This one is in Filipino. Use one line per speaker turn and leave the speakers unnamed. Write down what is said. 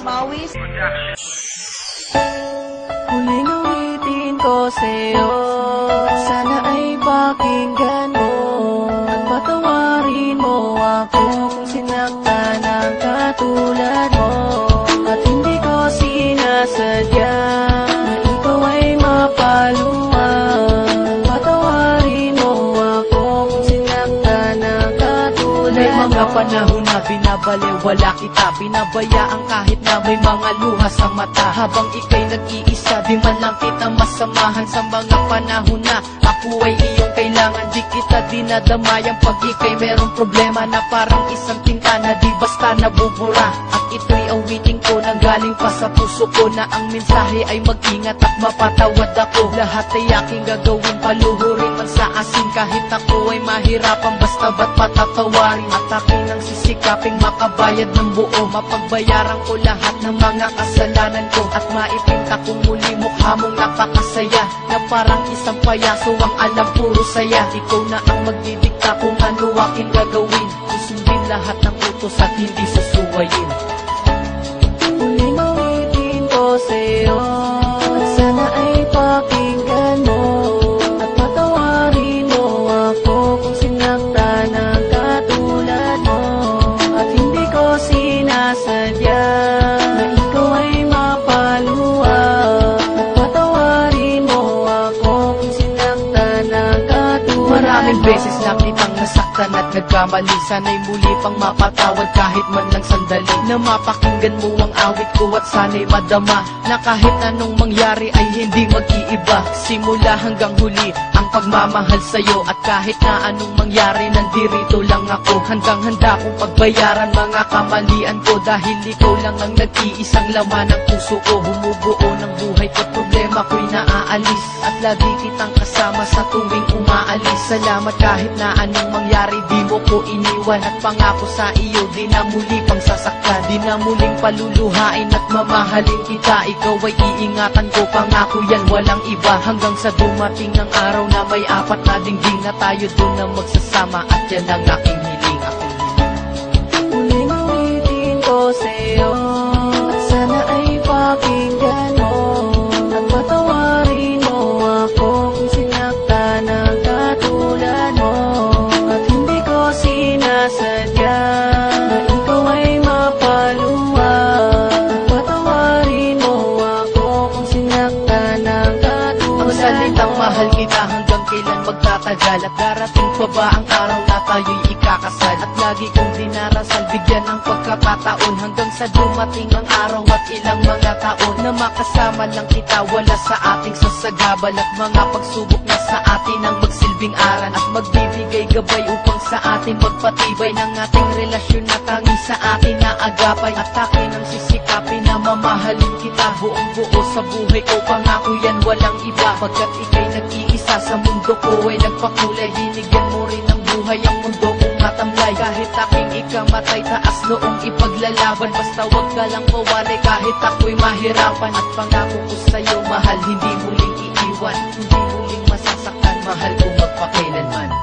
Mawis.
Huling awitin ko sa'yo
mga panahon na binabaliwala kita. Pinabayaan kahit na may mga luha sa mata. Habang ika'y nag-iisa, di man lang kita masamahan Sa mga panahon na Di kita dinadamayang pag ika'y merong problema Na parang isang tinta na di basta nabubura. At ito'y awiting ko na galing pa sa puso ko Na ang mensahe ay mag-ingat at mapatawad ako. Lahat ay aking gagawin paluhurin man sa asin. Kahit ako ay mahirapan basta ba't patatawarin? At aking ang sisikaping makabayad ng buo. Mapagbayaran ko lahat ng mga kasalanan ko. At maipinta ko muli mukha mong napakasaya. Na parang isang payaso ang alam puro saya. Ikaw na ang magdidikta kung ano aking gagawin. Susundin lahat ng utos at hindi susuwayin.
Huling awitin ko sa'yo
Maraming
mo
beses na kitang nasaktan at nagkamali. Sana'y muli pang mapatawad kahit man lang sandali. Na mapakinggan mo ang awit ko at sana'y madama Na kahit anong mangyari ay hindi mag-iiba. Simula hanggang huli ang pagmamahal sa'yo At kahit na anong mangyari nandirito lang ako. Hanggang handa kong pagbayaran mga kamalian ko Dahil ikaw lang ang nag-iisang laman ng puso ko. Humubuo ng buhay ko't problema ko'y naaalis. At lagi kitang kasama sa tuwing umaalis. Salamat kahit na anong mangyari di mo ko iniwan At pangako sa iyo. Di na muli pang sasaktan Di na muling paluluhain at mamahalin kita. Ikaw ay iingatan ko pangako yan walang iba. Hanggang sa dumating ang araw na may apat na dingding Na tayo doon na magsasama at yan ang Aking magtatagal At darating pa ba ang araw na tayo'y ikakasal? At lagi kong dinarasal bigyan ng pagkakataon Hanggang sa dumating ang araw at ilang mga taon Na makasama lang kita. Wala sa ating sasagabal At mga pagsubok na sa atin ang magsilbing aral. At magbibigay gabay upang sa atin magpatibay Ng ating relasyon na tanging sa atin na agapay. At akin ang sisikapin na mamahalin kita Buong buo sa buhay ko. Pangako yan walang iba. Pagkat ikay nag-iisa sa mundo ko ay nagpakulay Binigyan mo rin ng buhay ang mundo kong matamlay. Kahit aking ikamatay taas noong ipaglalaban. Basta wag ka lang mawari kahit ako'y mahirapan. At pangako ko sa'yo mahal hindi muling iiwan. Hindi muling masasaktan mahal ko magpakailanman